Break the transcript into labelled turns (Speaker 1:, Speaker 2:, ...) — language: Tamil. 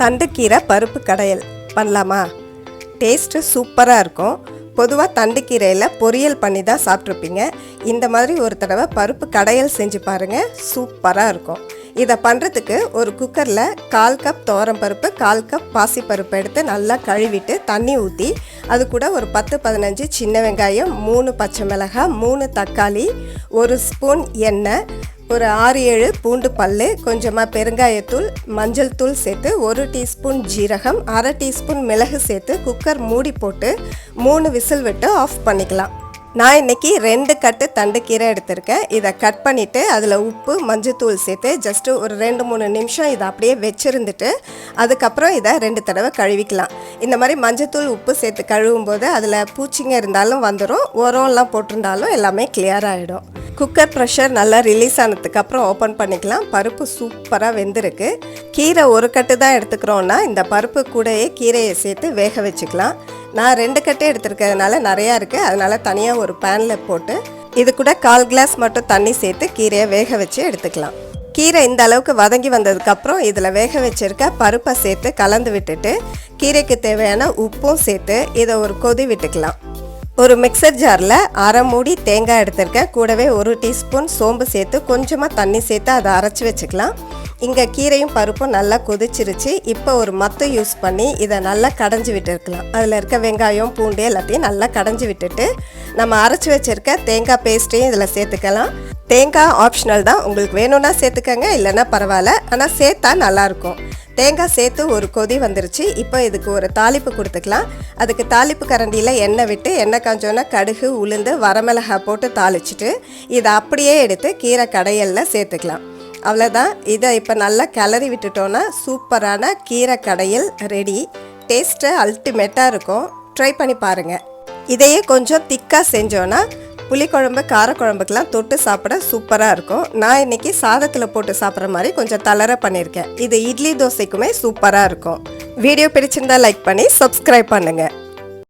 Speaker 1: தண்டுக்கீரை பருப்பு கடையல். பண்ணலாமா? டேஸ்ட்டு சூப்பராக இருக்கும். பொதுவாக தண்டுக்கீரையில் பொரியல் பண்ணி தான் சாப்பிட்ருப்பீங்க இந்த மாதிரி ஒரு தடவை பருப்பு கடையல் செஞ்சு பாருங்கள் சூப்பராக இருக்கும். இதை பண்ணுறதுக்கு ஒரு குக்கரில் கால் கப் பருப்பு கால் கப் பாசிப்பருப்பு எடுத்து நல்லா கழுவிட்டு தண்ணி ஊற்றி அது கூட ஒரு பத்து பதினஞ்சு சின்ன வெங்காயம் மூணு பச்சை மிளகாய் மூணு தக்காளி ஒரு ஸ்பூன் எண்ணெய் ஒரு ஆறு ஏழு பூண்டு பல்லு கொஞ்சமாக பெருங்காயத்தூள் மஞ்சள் தூள் சேர்த்து ஒரு டீஸ்பூன் ஜீரகம் அரை டீஸ்பூன் மிளகு சேர்த்து குக்கர் மூடி போட்டு மூணு விசில் விட்டு ஆஃப் பண்ணிக்கலாம். நான் இன்றைக்கி ரெண்டு கட்டு தண்டுக்கீரை எடுத்திருக்கேன். இதை கட் பண்ணிவிட்டு அதில் உப்பு மஞ்சத்தூள் சேர்த்து ஜஸ்ட்டு ஒரு ரெண்டு மூணு நிமிஷம் இதை அப்படியே வச்சுருந்துட்டு அதுக்கப்புறம் இதை ரெண்டு தடவை கழுவிக்கலாம். இந்த மாதிரி மஞ்சத்தூள் உப்பு சேர்த்து கழுவும் போது அதில் பூச்சிங்க இருந்தாலும் வந்துடும் உரம்லாம் போட்டிருந்தாலும் எல்லாமே கிளியர் ஆகிடும் குக்கர் ப்ரெஷர் நல்லா ரிலீஸ் ஆனதுக்கப்புறம் ஓப்பன் பண்ணிக்கலாம். பருப்பு சூப்பராக வெந்திருக்கு. கீரை ஒரு கட்டு தான் எடுத்துக்கிறோன்னா இந்த பருப்பு கூடையே கீரையை சேர்த்து வேக வச்சுக்கலாம். நான் ரெண்டு கட்டு எடுத்துருக்கிறதுனால நிறையா இருக்குது அதனால் தனியாக ஒரு பேனில் போட்டு இது கூட கால் கிளாஸ் மட்டும் தண்ணி சேர்த்து கீரையை வேக வச்சு எடுத்துக்கலாம். கீரை இந்த அளவுக்கு வதங்கி வந்ததுக்கப்புறம் இதில் வேக வச்சிருக்க பருப்பை சேர்த்து கலந்து விட்டுட்டு கீரைக்கு தேவையான உப்பும் சேர்த்து இதை ஒரு கொதி விட்டுக்கலாம். ஒரு மிக்சர் ஜாரில் அரை மூடி தேங்காய் எடுத்திருக்கேன். கூடவே ஒரு டீஸ்பூன் சோம்பு சேர்த்து கொஞ்சமாக தண்ணி சேர்த்து அதை அரைச்சி வச்சுக்கலாம். இங்கே கீரையும் பருப்பும் நல்லா கொதிச்சிருச்சு. இப்போ ஒரு மத்து யூஸ் பண்ணி இதை நல்லா கடைஞ்சி விட்டுருக்கலாம். அதில் இருக்க வெங்காயம் பூண்டு எல்லாத்தையும் நல்லா கடைஞ்சி விட்டுட்டு நம்ம அரைச்சி வச்சுருக்க தேங்காய் பேஸ்ட்டையும் இதில் சேர்த்துக்கலாம். தேங்காய் ஆப்ஷனல் தான். உங்களுக்கு வேணும்னா சேர்த்துக்கங்க இல்லைன்னா பரவாயில்ல. ஆனால் சேர்த்தா நல்லாயிருக்கும். தேங்காய் சேர்த்து ஒரு கொதி வந்துருச்சு. இப்போ இதுக்கு ஒரு தாளிப்பு கொடுத்துக்கலாம். அதுக்கு தாளிப்பு கரண்டியில் எண்ணெய் விட்டு எண்ணெய் காஞ்சோன்னா கடுகு உளுந்து வரமிளகாய் போட்டு தாளிச்சிட்டு இதை அப்படியே எடுத்து கீரை கடையலில் சேர்த்துக்கலாம். அவ்வளோதான் இதை இப்போ நல்லா கிளறி விட்டுட்டோன்னா சூப்பரான கீரை கடையில் ரெடி டேஸ்ட்டு அல்டிமேட்டாக இருக்கும். ட்ரை பண்ணி பாருங்கள் இதையே கொஞ்சம் திக்காக செஞ்சோன்னா புளிக்குழம்பு காரக்குழம்புக்கெலாம் தொட்டு சாப்பிட சூப்பராக இருக்கும். நான் இன்றைக்கி சாதத்தில் போட்டு சாப்பிட்ற மாதிரி கொஞ்சம் தளர பண்ணியிருக்கேன். இது இட்லி தோசைக்குமே சூப்பராக இருக்கும். வீடியோ பிடிச்சிருந்தா லைக் பண்ணி சப்ஸ்கிரைப் பண்ணுங்கள்